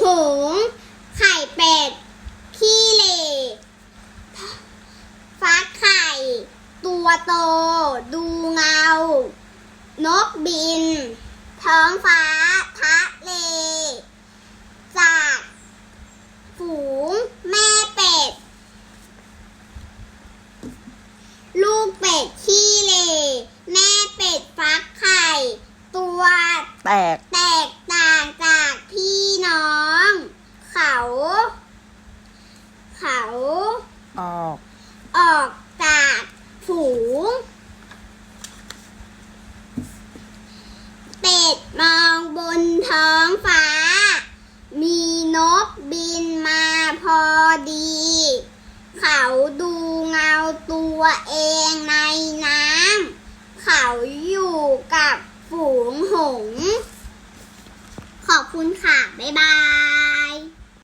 หง ไข่เป็ด ขี้เหร่ฟักไข่ ตัวโต ดูเงา นกบิน ท้องฟ้า ทะเล จากฝูง แม่เป็ด ลูกเป็ด ขี้เหร่แม่เป็ดฟักไข่ ตัวแตกแตกพี่น้อง เขา เขาออกออกจากฝูง เป็ดมองบนท้องฟ้า มีนกบินมาพอดี เขาดูเงาตัวเองในน้ำ เขาอยู่กับฝูงหงส์ขอบคุณค่ะ บ๊ายบาย